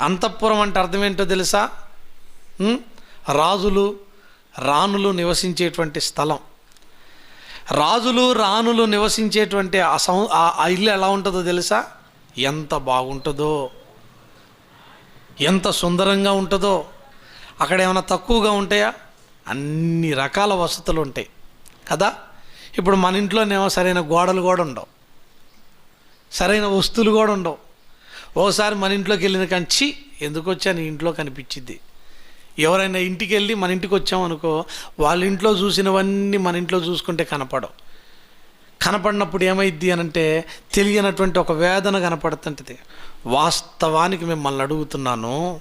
అంతఃపురం అంటే అర్థం ఏంటో తెలుసా రాజులు రాణులు నివసించేటువంటి స్థలం. రాజులు రాణులు నివసించేటువంటి ఆ ఆ ఆ ఇల్లు ఎలా ఉంటుందో తెలుసా? ఎంత బాగుంటుందో. ఎంత సుందరంగా ఉంటుందో. అక్కడ ఏమైనా తక్కువగా ఉంటాయా? అన్ని రకాల వసతులు ఉంటాయి. కదా? ఇప్పుడు మన ఇంట్లోనేమో సరైన గోడలు కూడా ఉండవు. సరైన వస్తువులు కూడా ఉండవు. ఓసారి మన ఇంట్లోకి వెళ్ళిన కంచి ఎందుకు వచ్చాను ఇంట్లో కనిపించింది? ఎవరైనా ఇంటికి వెళ్ళి మన ఇంటికి వచ్చామనుకో వాళ్ళ ఇంట్లో చూసినవన్నీ మన ఇంట్లో చూసుకుంటే కనపడవు. కనపడినప్పుడు ఏమైద్ది అని అంటే తెలియనటువంటి ఒక వేదన కనపడుతుంటుంది. వాస్తవానికి మిమ్మల్ని అడుగుతున్నాను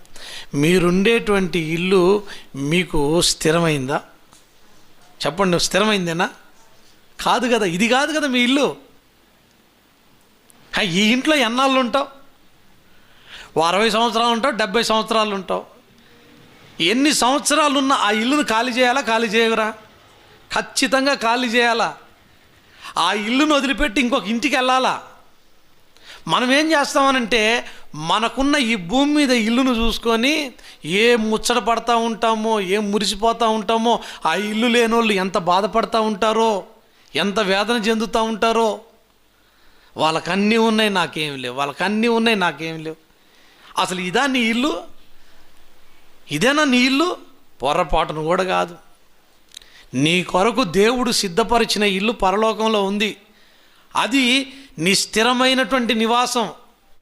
మీరుండేటువంటి ఇల్లు మీకు స్థిరమైందా? చెప్పండి స్థిరమైందేనా? కాదు కదా ఇది కాదు కదా మీ ఇల్లు. ఈ ఇంట్లో ఎన్నాళ్ళు ఉంటావు అరవై సంవత్సరాలు ఉంటావు డెబ్బై సంవత్సరాలు ఉంటావు. ఎన్ని సంవత్సరాలు ఉన్న ఆ ఇల్లును ఖాళీ చేయాలా ఖాళీ చేయరా ఖచ్చితంగా ఖాళీ చేయాలా? ఆ ఇల్లును వదిలిపెట్టి ఇంకొక ఇంటికి వెళ్ళాలా? మనం ఏం చేస్తామనంటే మనకున్న ఈ భూమి మీద ఇల్లును చూసుకొని ఏ ముచ్చట పడతా ఉంటామో ఏం మురిసిపోతూ ఉంటామో ఆ ఇల్లు లేని వాళ్ళు ఎంత బాధపడతా ఉంటారో ఎంత వేదన చెందుతూ ఉంటారో వాళ్ళకన్నీ ఉన్నాయి నాకేం లేవు. వాళ్ళకి అన్నీ ఉన్నాయి నాకేం లేవు. అసలు ఇదా నీ ఇల్లు? ఇదేనా నీ ఇల్లు? పొరపాటును కూడా కాదు. నీ కొరకు దేవుడు సిద్ధపరిచిన ఇల్లు పరలోకంలో ఉంది. అది నీ స్థిరమైనటువంటి నివాసం.